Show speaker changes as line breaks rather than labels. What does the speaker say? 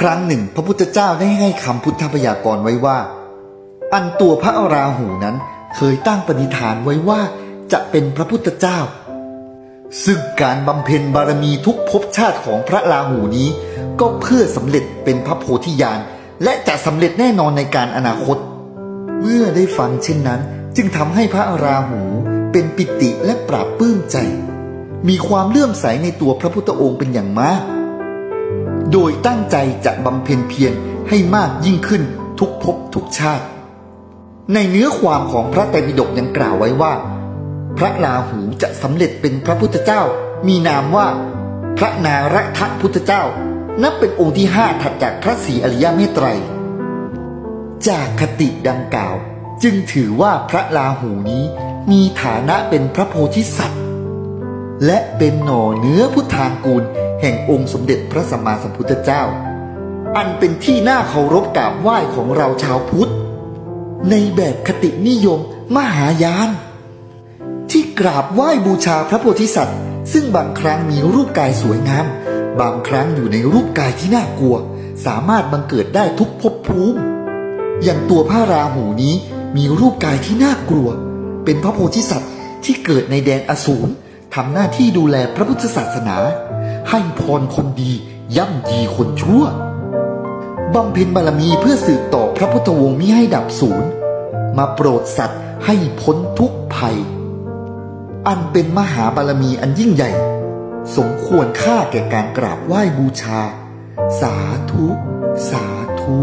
ครั้งหนึ่งพระพุทธเจ้าได้ให้คำพุทธพยากรณ์ไว้ว่า อันตัวพระราหูนั้นเคยตั้งปณิธานไว้ว่าจะเป็นพระพุทธเจ้า ซึ่งการบำเพ็ญบารมีทุกภพชาติของพระราหูนี้ ก็เพื่อสำเร็จเป็นพระโพธิญาณและจะสำเร็จแน่นอนในการอนาคต เมื่อได้ฟังเช่นนั้น จึงทำให้พระราหูเป็นปิติและปราบปลื้มใจ มีความเลื่อมใสในตัวพระพุทธองค์เป็นอย่างมาก โดยตั้งใจจะบำเพ็ญเพียรให้มากยิ่งขึ้นทุกภพทุกชาติ ในเนื้อความของพระไตรปิฎกยังกล่าวไว้ว่า พระราหูจะสำเร็จเป็นพระพุทธเจ้า มีนามว่า พระนารทพุทธเจ้า นับเป็นองค์ที่ห้าถัดจากพระศรีอริยเมตไตร จากคติดังกล่าว จึงถือว่าพระราหูนี้มีฐานะเป็นพระโพธิสัตว์ และเป็นหน่อเนื้อพุทธางกูล แห่งองค์สมเด็จพระสัมมาสัมพุทธเจ้า อันเป็นที่น่าเคารพกราบไหว้ของเราชาวพุทธ ในแบบคตินิยมมหายาน ที่กราบไหว้บูชาพระโพธิสัตว์ ซึ่งบางครั้งมีรูปกายสวยงาม บางครั้งอยู่ในรูปกายที่น่ากลัว สามารถบังเกิดได้ทุกภพภูมิ อย่างตัวพระราหูนี้มีรูปกายที่น่ากลัว เป็นพระโพธิสัตว์ที่เกิดในแดนอสูรทำหน้าที่ดูแลพระพุทธศาสนา ให้พรคนดี ย่ำดีคนชั่วบำเพ็ญบารมีเพื่อสืบต่อพระพุทธวงศ์มิให้ดับสูญมาโปรดสัตว์ให้พ้นทุกภัย อันเป็นมหาบารมีอันยิ่งใหญ่ สมควรค่าแก่การกราบไหว้บูชา สาธุ สาธุ